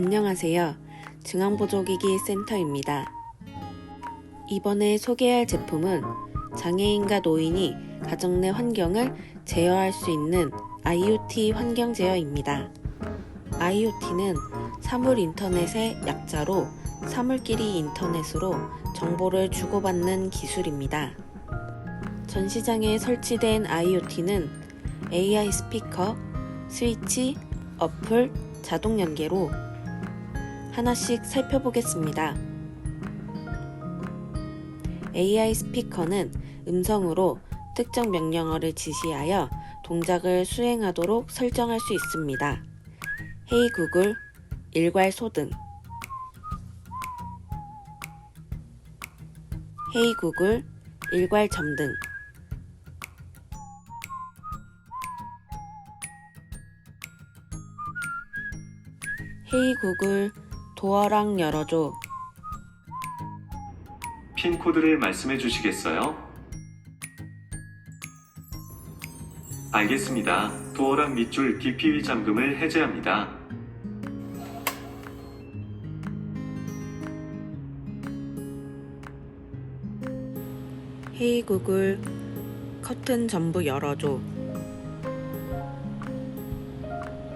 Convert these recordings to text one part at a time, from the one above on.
안녕하세요. 중앙보조기기 센터입니다. 이번에 소개할 제품은 장애인과 노인이 가정 내 환경을 제어할 수 있는 IoT 환경 제어입니다. IoT는 사물 인터넷의 약자로 사물끼리 인터넷으로 정보를 주고받는 기술입니다. 전 시장에 설치된 IoT는 AI 스피커, 스위치, 어플, 자동 연계로 하나씩 살펴보겠습니다. AI 스피커는 음성으로 특정 명령어를 지시하여 동작을 수행하도록 설정할 수 있습니다. 헤이 구글, 일괄 소등. 헤이 구글, 일괄 점등. 헤이 구글, 도어랑 열어줘. 핀 코드를 말씀해 주시겠어요? 알겠습니다. 도어락 밑줄 DPV 잠금을 해제합니다. 헤이 구글, 커튼 전부 열어줘.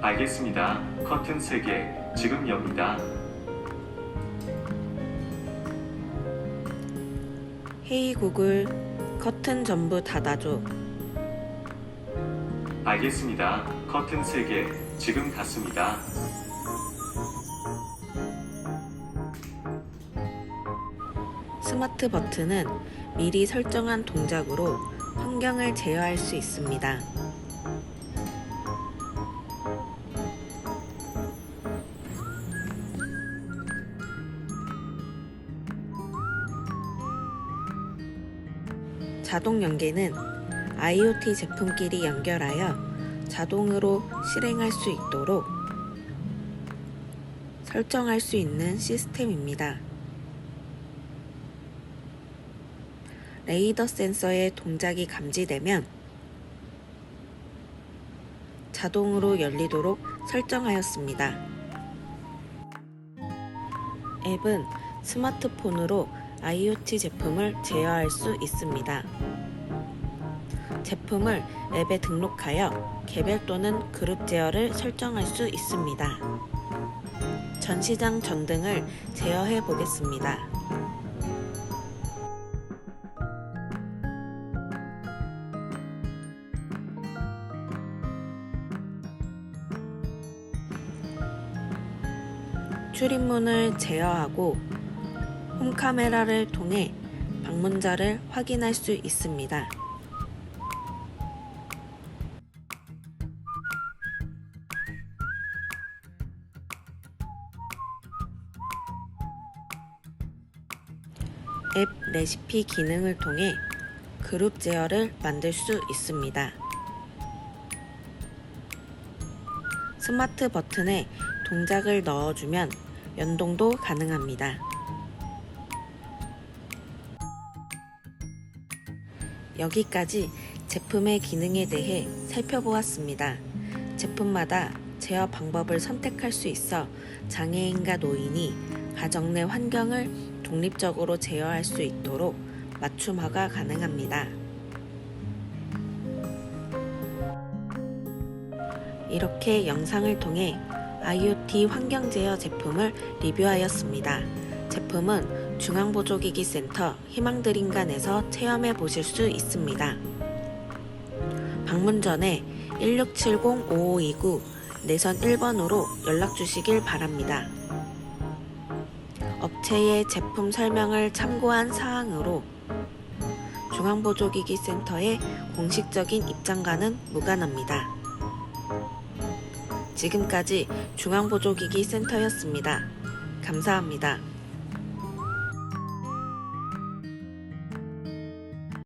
알겠습니다. 커튼 3개 지금 엽니다. 헤이 구글, 커튼 전부 닫아줘. 알겠습니다. 커튼 3개 지금 닫습니다. 스마트 버튼은 미리 설정한 동작으로 환경을 제어할 수 있습니다. 자동 연계는 IoT 제품끼리 연결하여 자동으로 실행할 수 있도록 설정할 수 있는 시스템입니다. 레이더 센서의 동작이 감지되면 자동으로 열리도록 설정하였습니다. 앱은 스마트폰으로 IoT 제품을 제어할 수 있습니다. 제품을 앱에 등록하여 개별 또는 그룹 제어를 설정할 수 있습니다. 전시장 전등을 제어해 보겠습니다. 출입문을 제어하고 홈카메라를 통해 방문자를 확인할 수 있습니다. 앱 레시피 기능을 통해 그룹 제어를 만들 수 있습니다. 스마트 버튼에 동작을 넣어주면 연동도 가능합니다. 여기까지 제품의 기능에 대해 살펴보았습니다. 제품마다 제어 방법을 선택할 수 있어 장애인과 노인이 가정 내 환경을 독립적으로 제어할 수 있도록 맞춤화가 가능합니다. 이렇게 영상을 통해 IoT 환경 제어 제품을 리뷰하였습니다. 제품은 중앙보조기기 센터 희망드림간에서 체험해 보실 수 있습니다. 방문 전에 1670-5529 내선 1번으로 연락 주시길 바랍니다. 업체의 제품 설명을 참고한 사항으로 중앙보조기기 센터의 공식적인 입장과는 무관합니다. 지금까지 중앙보조기기 센터였습니다. 감사합니다.